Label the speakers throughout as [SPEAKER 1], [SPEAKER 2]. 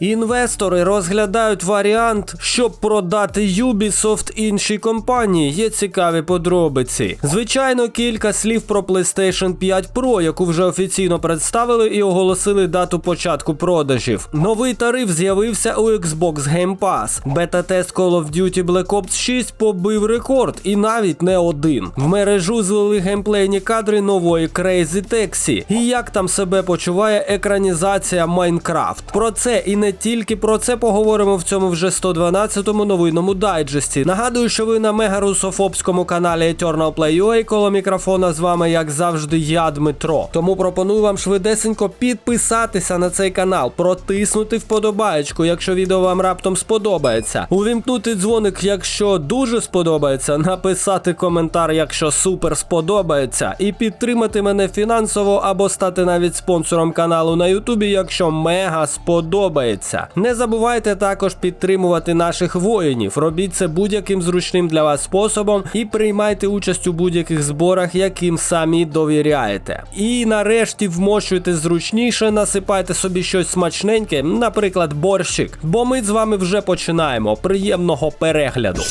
[SPEAKER 1] Інвестори розглядають варіант, щоб продати Ubisoft іншій компанії. Є цікаві подробиці. Звичайно, кілька слів про PlayStation 5 Pro, яку вже офіційно представили і оголосили дату початку продажів. Новий тариф з'явився у Xbox Game Pass. Бета-тест Call of Duty Black Ops 6 побив рекорд, і навіть не один. В мережу злили геймплейні кадри нової Crazy Taxi. І як там себе почуває екранізація Майнкрафт. Про це і не тільки про це поговоримо в цьому вже 112-му новинному дайджесті. Нагадую, що ви на мегарусофобському каналі Eternal Play UA. коло мікрофона з вами, як завжди, я Дмитро. Тому пропоную вам швидесенько підписатися на цей канал, протиснути вподобаєчку, якщо відео вам раптом сподобається. Увімкнути дзвоник, якщо дуже сподобається, написати коментар, якщо супер сподобається, і підтримати мене фінансово або стати навіть спонсором каналу на Ютубі, якщо мега сподобається. Не забувайте також підтримувати наших воїнів. Робіть це будь-яким зручним для вас способом і приймайте участь у будь-яких зборах, яким самі довіряєте. І нарешті вмощуйте зручніше, насипайте собі щось смачненьке, наприклад, борщик. Бо ми з вами вже починаємо. Приємного перегляду.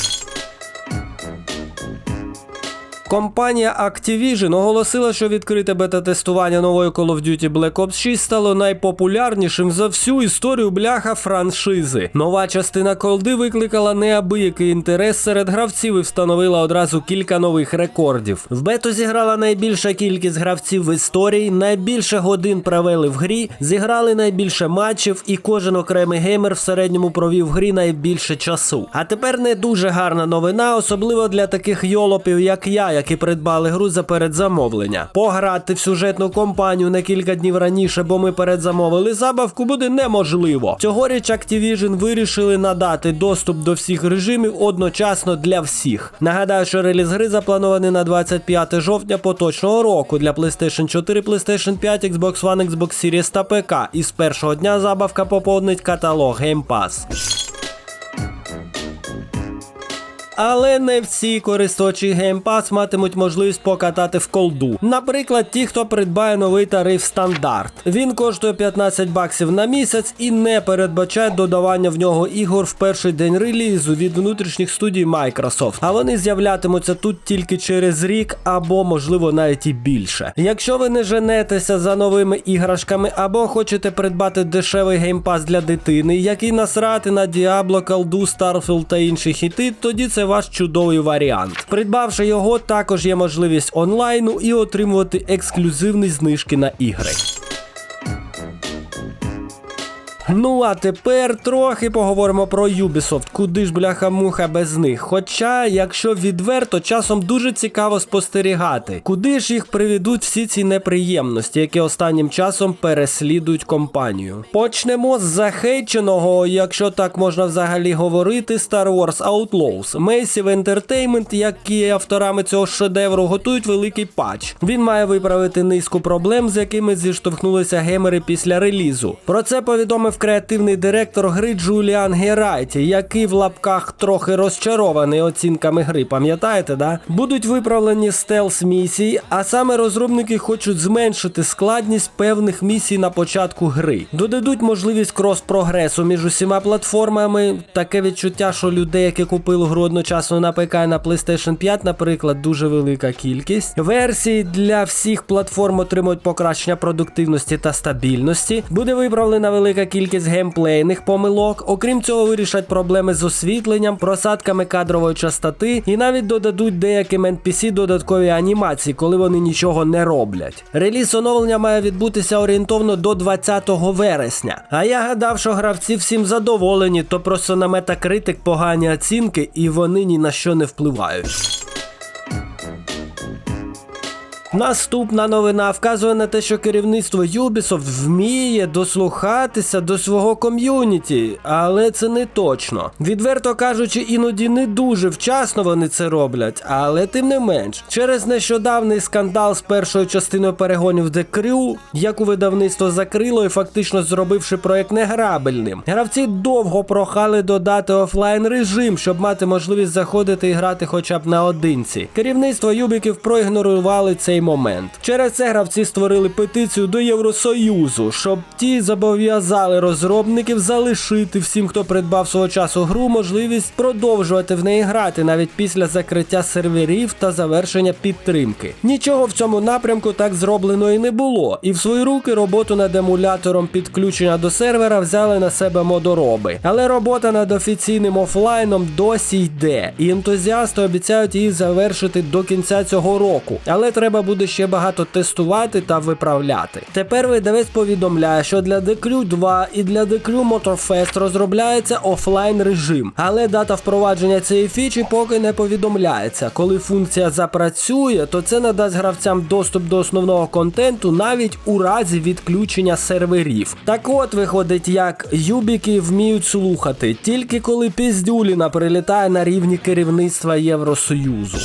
[SPEAKER 1] Компанія Activision оголосила, що відкрите бета-тестування нової Call of Duty Black Ops 6 стало найпопулярнішим за всю історію бляха франшизи. Нова частина колди викликала неабиякий інтерес серед гравців і встановила одразу кілька нових рекордів. В бету зіграла найбільша кількість гравців в історії, найбільше годин провели в грі, зіграли найбільше матчів, і кожен окремий геймер в середньому провів в грі найбільше часу. А тепер не дуже гарна новина, особливо для таких йолопів, як я які придбали гру за передзамовлення. Пограти в сюжетну кампанію на кілька днів раніше, бо ми передзамовили забавку, буде неможливо. Цьогоріч Activision вирішили надати доступ до всіх режимів одночасно для всіх. Нагадаю, що реліз гри запланований на 25 жовтня поточного року для PlayStation 4, PlayStation 5, Xbox One, Xbox Series та ПК. І з першого дня забавка поповнить каталог Game Pass. Але не всі користувачі Game Pass матимуть можливість покатати в колду. Наприклад, ті, хто придбає новий тариф стандарт. Він коштує 15 баксів на місяць і не передбачає додавання в нього ігор в перший день релізу від внутрішніх студій Microsoft. А вони з'являтимуться тут тільки через рік або, можливо, навіть і більше. Якщо ви не женетеся за новими іграшками або хочете придбати дешевий Pass для дитини, який насрати на Diablo, колду, Starfield та інші хіти, тоді це ваш чудовий варіант. Придбавши його, також є можливість онлайну і отримувати ексклюзивні знижки на ігри. Ну а тепер трохи поговоримо про Ubisoft. Куди ж бляха-муха без них? Хоча, якщо відверто, часом дуже цікаво спостерігати, куди ж їх приведуть всі ці неприємності, які останнім часом переслідують компанію. Почнемо з захейченого, якщо так можна взагалі говорити, Star Wars Outlaws. Massive Entertainment, які авторами цього шедевру, готують великий патч. Він має виправити низку проблем, з якими зіштовхнулися геймери після релізу. Про це повідомив креативний директор гри Джуліан Герайті, який в лапках трохи розчарований оцінками гри. Пам'ятаєте, да? Будуть виправлені стелс місії, а саме розробники хочуть зменшити складність певних місій на початку гри. Додадуть можливість крос-прогресу між усіма платформами. Таке відчуття, що людей, які купили гру одночасно на ПК на PlayStation 5, наприклад, дуже велика кількість. Версії для всіх платформ отримують покращення продуктивності та стабільності. Буде виправлена велика кількість геймплейних помилок. Окрім цього, вирішать проблеми з освітленням, просадками кадрової частоти і навіть додадуть деяким NPC додаткові анімації, коли вони нічого не роблять. Реліз оновлення має відбутися орієнтовно до 20 вересня. А я гадав, що гравці всім задоволені, то просто на Metacritic погані оцінки і вони ні на що не впливають. Наступна новина вказує на те, що керівництво Ubisoft вміє дослухатися до свого ком'юніті, але це не точно. Відверто кажучи, іноді не дуже вчасно вони це роблять, але тим не менш, через нещодавний скандал з першою частиною перегонів The Crew, яку видавництво закрило і фактично зробивши проект неграбельним. Гравці довго прохали додати офлайн режим, щоб мати можливість заходити і грати хоча б наодинці. Керівництво Юбіків проігнорували цей момент. Через це гравці створили петицію до Євросоюзу, щоб ті зобов'язали розробників залишити всім, хто придбав свого часу гру, можливість продовжувати в неї грати навіть після закриття серверів та завершення підтримки. Нічого в цьому напрямку так зроблено і не було, і в свої руки роботу над емулятором підключення до сервера взяли на себе модороби. Але робота над офіційним офлайном досі йде, і ентузіасти обіцяють її завершити до кінця цього року. Але треба буде ще багато тестувати та виправляти. Тепер видавець повідомляє, що для The Crew 2 і для The Crew Motorfest розробляється офлайн режим, але дата впровадження цієї фічі поки не повідомляється. Коли функція запрацює, то це надасть гравцям доступ до основного контенту навіть у разі відключення серверів. Так от виходить, як юбіки вміють слухати, тільки коли піздюліна прилітає на рівні керівництва Євросоюзу.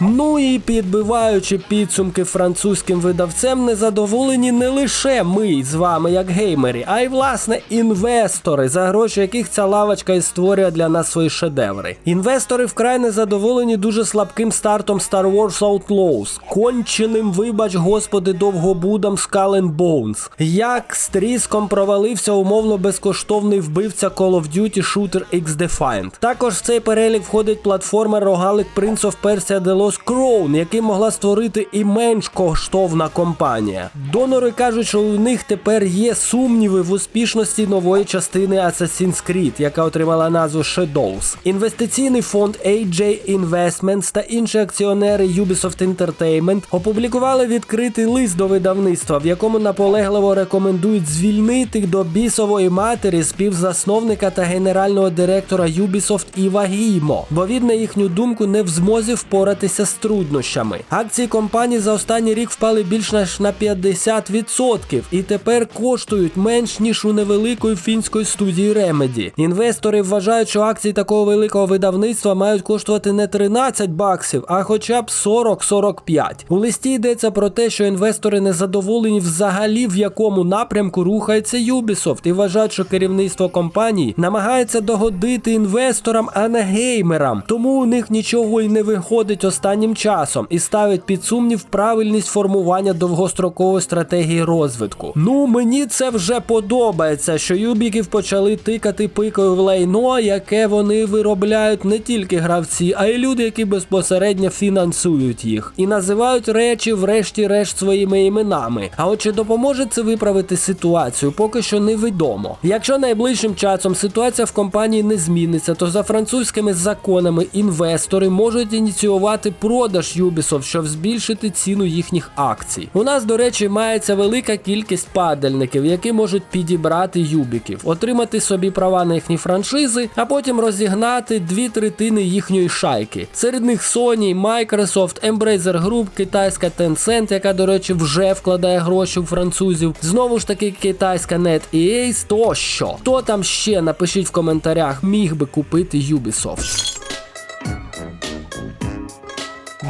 [SPEAKER 1] Ну і підбиваючи підсумки французьким видавцем, незадоволені не лише ми з вами, як геймери, а й власне інвестори, за гроші яких ця лавочка і створює для нас свої шедеври. Інвестори вкрай незадоволені дуже слабким стартом Star Wars Outlaws, конченим, вибач, господи, довгобудам Skull and Bones. Як з тріском провалився умовно безкоштовний вбивця Call of Duty Shooter X-Defiant. Також в цей перелік входить платформер рогалик Prince of Persia The Lost Crown, який могла створити і менш коштовна компанія. Донори кажуть, що у них тепер є сумніви в успішності нової частини Assassin's Creed, яка отримала назву Shadows. Інвестиційний фонд AJ Investments та інші акціонери Ubisoft Entertainment опублікували відкритий лист до видавництва, в якому наполегливо рекомендують звільнити до бісової матері співзасновника та генерального директора Ubisoft Іва Гіймо, бо він, на їхню думку, не в змозі впоратися з труднощами. Акції компанії за останній рік впали більш ніж на 50% і тепер коштують менш ніж у невеликої фінської студії Remedy. Інвестори вважають, що акції такого великого видавництва мають коштувати не 13 баксів, а хоча б 40-45. У листі йдеться про те, що інвестори не задоволені взагалі в якому напрямку рухається Ubisoft і вважають, що керівництво компанії намагається догодити інвесторам, а не геймерам. Тому у них нічого й не виходить останнім часом і ставить під сумнів правильність формування довгострокової стратегії розвитку. Ну мені це вже подобається, що юбіків почали тикати пикою в лайно, яке вони виробляють не тільки гравці, а й люди, які безпосередньо фінансують їх, і називають речі, врешті-решт, своїми іменами. А от чи допоможе це виправити ситуацію, поки що невідомо. Якщо найближчим часом ситуація в компанії не зміниться, то за французькими законами інвестори можуть ініціювати продаж Ubisoft, щоб збільшити ціну їхніх акцій. У нас, до речі, мається велика кількість падальників, які можуть підібрати юбіків, отримати собі права на їхні франшизи, а потім розігнати дві третини їхньої шайки. Серед них Sony, Microsoft, Embracer Group, китайська Tencent, яка, до речі, вже вкладає гроші у французів. Знову ж таки, китайська NetEA, тощо. Хто там ще напишіть в коментарях, міг би купити Ubisoft.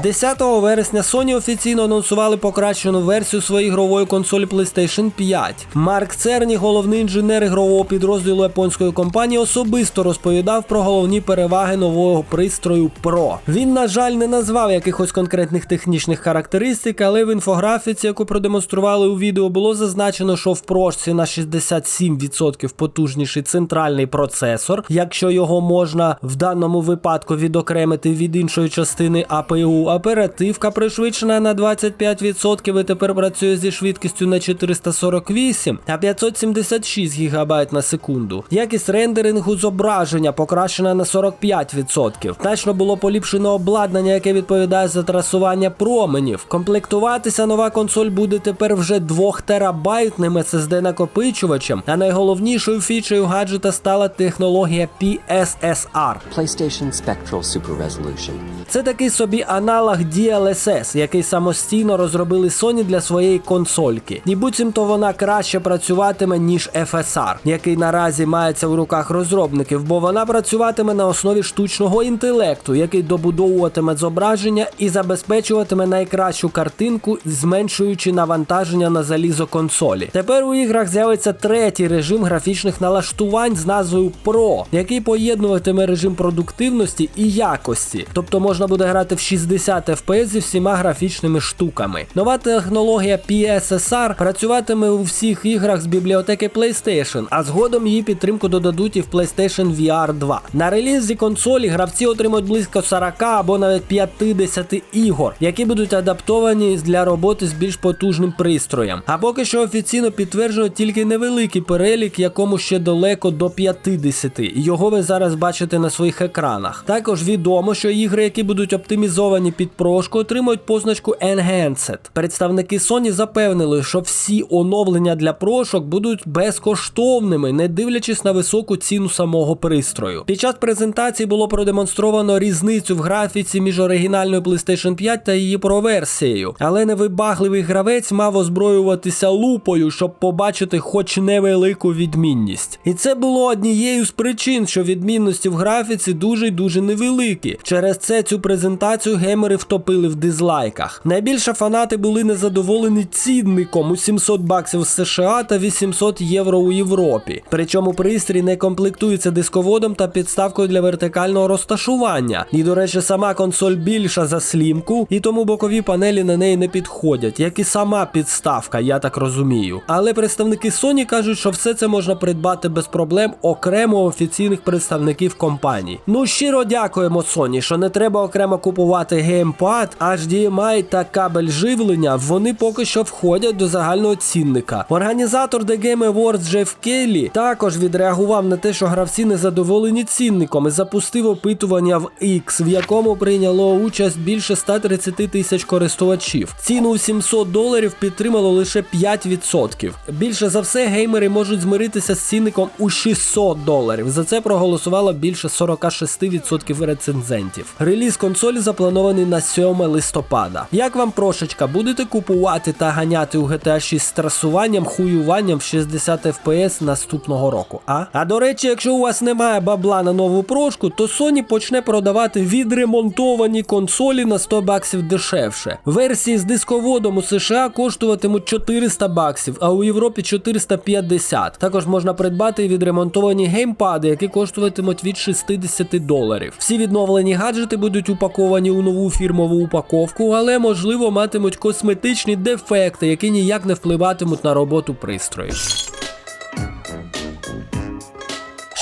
[SPEAKER 1] 10 вересня Sony офіційно анонсували покращену версію своєї ігрової консолі PlayStation 5. Марк Церні, головний інженер ігрового підрозділу японської компанії, особисто розповідав про головні переваги нового пристрою Pro. Він, на жаль, не назвав якихось конкретних технічних характеристик, але в інфографіці, яку продемонстрували у відео, було зазначено, що в прошці на 67% потужніший центральний процесор, якщо його можна в даному випадку відокремити від іншої частини APU, оперативка пришвидшена на 25% і тепер працює зі швидкістю на 448 та 576 ГБ на секунду. Якість рендерингу зображення покращена на 45%. Значно було поліпшено обладнання, яке відповідає за трасування променів. Комплектуватися нова консоль буде тепер вже 2 терабайтним SSD накопичувачем, а найголовнішою фічею гаджета стала технологія PSSR.
[SPEAKER 2] PlayStation Spectral Super Resolution.
[SPEAKER 1] Це такий собі аналог DLSS, який самостійно розробили Sony для своєї консольки. І буцімто вона краще працюватиме, ніж FSR, який наразі мається в руках розробників, бо вона працюватиме на основі штучного інтелекту, який добудовуватиме зображення і забезпечуватиме найкращу картинку, зменшуючи навантаження на залізо консолі. Тепер у іграх з'явиться третій режим графічних налаштувань з назвою Pro, який поєднуватиме режим продуктивності і якості, тобто можна буде грати в 60 60 FPS зі всіма графічними штуками. Нова технологія PSSR працюватиме у всіх іграх з бібліотеки PlayStation, а згодом її підтримку додадуть і в PlayStation VR 2. На релізі консолі гравці отримають близько 40 або навіть 50 ігор, які будуть адаптовані для роботи з більш потужним пристроєм. А поки що офіційно підтверджено тільки невеликий перелік, якому ще далеко до 50. Його ви зараз бачите на своїх екранах. Також відомо, що ігри, які будуть оптимізовані під прошку, отримують позначку Enhanced. Представники Sony запевнили, що всі оновлення для прошок будуть безкоштовними, не дивлячись на високу ціну самого пристрою. Під час презентації було продемонстровано різницю в графіці між оригінальною PlayStation 5 та її проверсією, але невибагливий гравець мав озброюватися лупою, щоб побачити хоч невелику відмінність. І це було однією з причин, що відмінності в графіці дуже дуже невеликі. Через це цю презентацію геймери втопили в дизлайках. Найбільше фанати були незадоволені цінником у 700 баксів з США та 800 євро у Європі. Причому пристрій не комплектується дисководом та підставкою для вертикального розташування. І, до речі, сама консоль більша за слімку, і тому бокові панелі на неї не підходять, як і сама підставка, я так розумію. Але представники Sony кажуть, що все це можна придбати без проблем окремо офіційних представників компаній. Ну щиро дякуємо Sony, що не треба окремо купувати геймпад, HDMI та кабель живлення. Вони поки що входять до загального цінника. Організатор The Game Awards Джеф Келлі також відреагував на те, що гравці не задоволені цінником і запустив опитування в X, в якому прийняло участь більше 130 тисяч користувачів. Ціну у 700 доларів підтримало лише 5%. Більше за все, геймери можуть змиритися з цінником у 600 доларів. За це проголосувало більше 46% рецензентів. Реліз консолі запланований на 7 листопада. Як вам прошечка, будете купувати та ганяти у GTA 6 з трасуванням, хуюванням в 60 FPS наступного року? А? А до речі, якщо у вас немає бабла на нову прошку, то Sony почне продавати відремонтовані консолі на 100 баксів дешевше. Версії з дисководом у США коштуватимуть 400 баксів, а у Європі 450. Також можна придбати відремонтовані геймпади, які коштуватимуть від 60 доларів. Всі відновлені гаджети будуть упаковані у нову фірмову упаковку, але можливо матимуть косметичні дефекти, які ніяк не впливатимуть на роботу пристрою.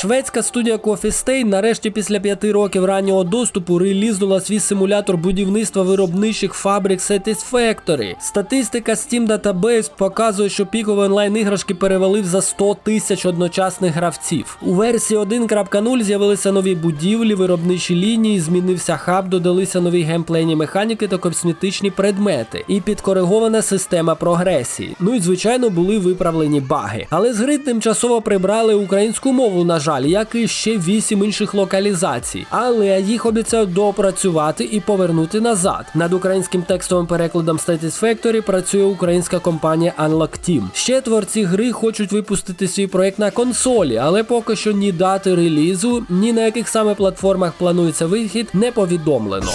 [SPEAKER 1] Шведська студія Coffee Stain нарешті після п'яти років раннього доступу релізнула свій симулятор будівництва виробничих фабрик Satisfactory. Статистика Steam Database показує, що пікові онлайн-іграшки перевалив за 100 тисяч одночасних гравців. У версії 1.0 з'явилися нові будівлі, виробничі лінії, змінився хаб, додалися нові геймплейні механіки та косметичні предмети, і підкоригована система прогресії. Ну і звичайно були виправлені баги. Але з гри тимчасово прибрали українську мову, на жаль, як і ще вісім інших локалізацій. Але їх обіцяють допрацювати і повернути назад. Над українським текстовим перекладом Satisfactory працює українська компанія Unlock Team. Ще творці гри хочуть випустити свій проект на консолі, але поки що ні дати релізу, ні на яких саме платформах планується вихід, не повідомлено.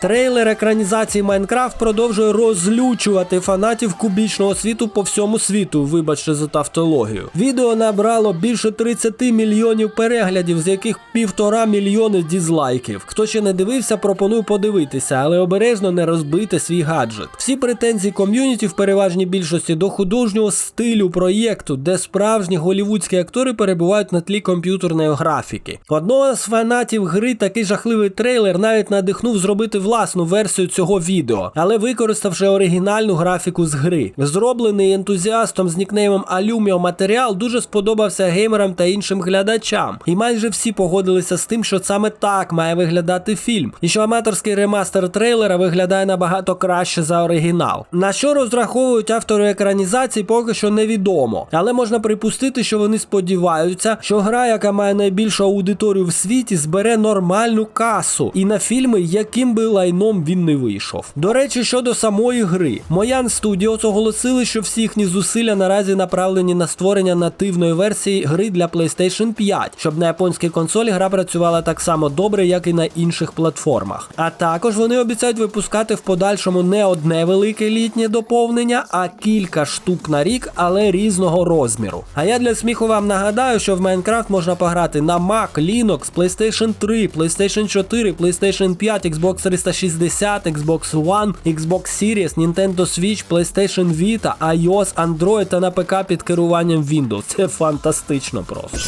[SPEAKER 1] Трейлер екранізації Майнкрафт продовжує розлючувати фанатів кубічного світу по всьому світу. Вибачте за тавтологію. Відео набрало більше 30 мільйонів переглядів, з яких півтора мільйони дізлайків. Хто ще не дивився, пропоную подивитися, але обережно не розбити свій гаджет. Всі претензії ком'юніті в переважній більшості до художнього стилю проєкту, де справжні голівудські актори перебувають на тлі комп'ютерної графіки. Одного з фанатів гри такий жахливий трейлер навіть надихнув зробити власну версію цього відео, але використавши оригінальну графіку з гри. Зроблений ентузіастом з нікнеймом Alumio матеріал дуже сподобався геймерам та іншим глядачам, і майже всі погодилися з тим, що саме так має виглядати фільм, і що аматорський ремастер трейлера виглядає набагато краще за оригінал. На що розраховують автори екранізації, поки що невідомо, але можна припустити, що вони сподіваються, що гра, яка має найбільшу аудиторію в світі, збере нормальну касу, і на фільми, яким би лайном він не вийшов. До речі, щодо самої гри, Моян Studios оголосили, що всі їхні зусилля наразі направлені на створення нативної версії гри для PlayStation 5, щоб на японській консолі гра працювала так само добре, як і на інших платформах. А також вони обіцяють випускати в подальшому не одне велике літнє доповнення, а кілька штук на рік, але різного розміру. А я для сміху вам нагадаю, що в Майнкрафт можна пограти на Mac, Linux, PlayStation 3, PlayStation 4, PlayStation 5, Xbox 360, Xbox One, Xbox Series, Nintendo Switch, PlayStation Vita, iOS, Android та на ПК під керуванням Windows. Це фантастично просто.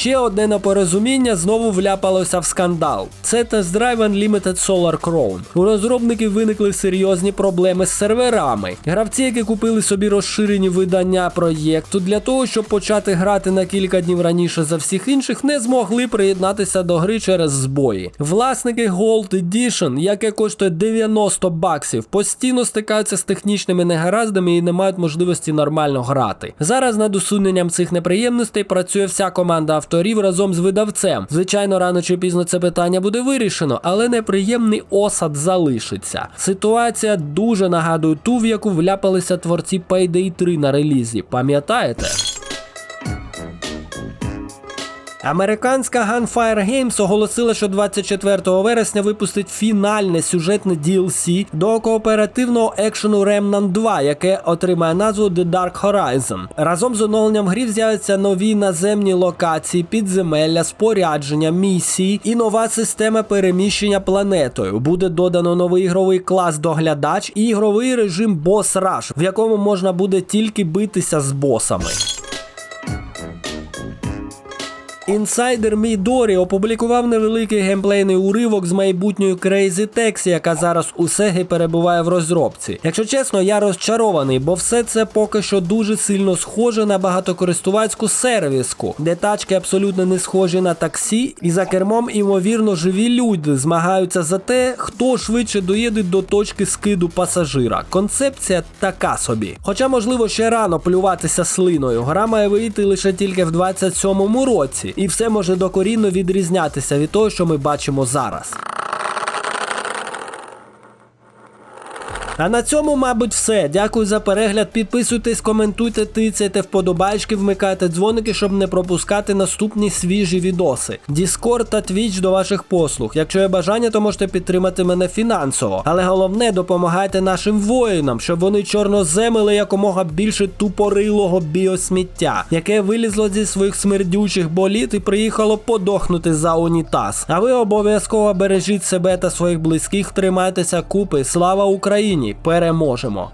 [SPEAKER 1] Ще одне непорозуміння знову вляпалося в скандал. Це тест-драйв Unlimited Solar Crown. У розробників виникли серйозні проблеми з серверами. Гравці, які купили собі розширені видання проєкту, для того, щоб почати грати на кілька днів раніше за всіх інших, не змогли приєднатися до гри через збої. Власники Gold Edition, яке коштує 90 баксів, постійно стикаються з технічними негараздами і не мають можливості нормально грати. Зараз над усуненням цих неприємностей працює вся команда авторів разом з видавцем. Звичайно, рано чи пізно це питання буде вирішено, але неприємний осад залишиться. Ситуація дуже нагадує ту, в яку вляпалися творці Payday 3 на релізі. Пам'ятаєте? Американська Gunfire Games оголосила, що 24 вересня випустить фінальне сюжетне DLC до кооперативного екшену Remnant 2, яке отримає назву The Dark Horizon. Разом з оновленням грів з'являться нові наземні локації, підземелля, спорядження, місії і нова система переміщення планетою. Буде додано новий ігровий клас доглядач і ігровий режим Boss Rush, в якому можна буде тільки битися з босами. Інсайдер Мідорі опублікував невеликий геймплейний уривок з майбутньою Crazy Taxi, яка зараз у Сеги перебуває в розробці. Якщо чесно, я розчарований, бо все це поки що дуже сильно схоже на багатокористувацьку сервіску, де тачки абсолютно не схожі на таксі, і за кермом, імовірно, живі люди змагаються за те, хто швидше доїде до точки скиду пасажира. Концепція така собі. Хоча, можливо, ще рано плюватися слиною. Гра має вийти лише тільки в 27-му році, і все може докорінно відрізнятися від того, що ми бачимо зараз. А на цьому, мабуть, все. Дякую за перегляд. Підписуйтесь, коментуйте, тицяйте вподобайки, вмикайте дзвоники, щоб не пропускати наступні свіжі відоси. Discord та Twitch до ваших послуг. Якщо є бажання, то можете підтримати мене фінансово. Але головне, допомагайте нашим воїнам, щоб вони чорноземили якомога більше тупорилого біосміття, яке вилізло зі своїх смердючих боліт і приїхало подохнути за унітаз. А ви обов'язково бережіть себе та своїх близьких, тримайтеся купи. Слава Україні! Переможемо!